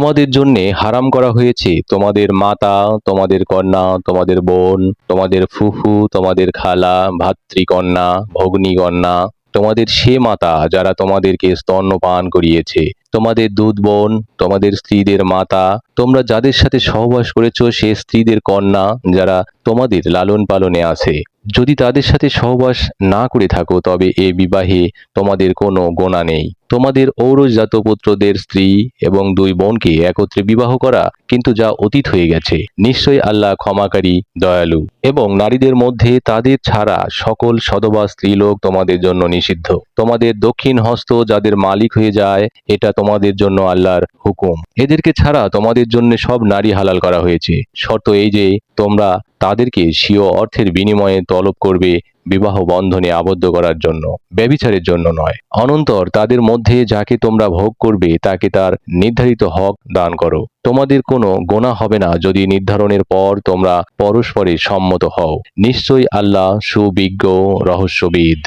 তোমাদের জন্যে হারাম করা হয়েছে। তোমাদের মাতা, তোমাদের কন্যা, তোমাদের বোন, তোমাদের ফুফু, তোমাদের খালা, ভাতৃকন্যা, ভগ্নীকন্যা, তোমাদের সে মাতা যারা তোমাদেরকে স্তন্যপান করিয়েছে। তোমাদের দুধ বোন, তোমাদের স্ত্রীদের মাতা, তোমরা যাদের সাথে সহবাস করেছ সে স্ত্রীদের কন্যা যারা তোমাদের লালন পালনে আছে। যদি তাদের সাথে সহবাস না করে থাকো, তবে এ বিবাহে তোমাদের কোনো গোনা নেই। তোমাদের ঔরজাত পুত্রদের স্ত্রী এবং দুই বোনকে একত্রে বিবাহ করা কিন্তু যা অতীত হয়ে গেছে। নিশ্চয়ই আল্লাহ ক্ষমাকারী, দয়ালু এবং নারীদের মধ্যে তাদের ছাড়া সকল সদবা স্ত্রীলোক তোমাদের জন্য নিষিদ্ধ। তোমাদের দক্ষিণ হস্ত যাদের মালিক হয়ে যায়, এটা তোমাদের জন্য আল্লাহর হুকুম। এদেরকে ছাড়া তোমাদের জন্য সব নারী হালাল করা হয়েছে। শর্ত এই যে, তোমরা তাদেরকে স্বীয় অর্থের বিনিময়ে তলব করবে বিবাহ বন্ধনে আবদ্ধ করার জন্য ব্যবিচারের জন্য নয়। অনন্তর তাদের মধ্যে যাকে তোমরা ভোগ করবে, তাকে তার নির্ধারিত হক দান করো। তোমাদের কোনো গোনা হবে না যদি নির্ধারণের পর তোমরা পরস্পরে সম্মত হও। নিশ্চয়ই আল্লাহ সুবিজ্ঞ, রহস্যবিদ।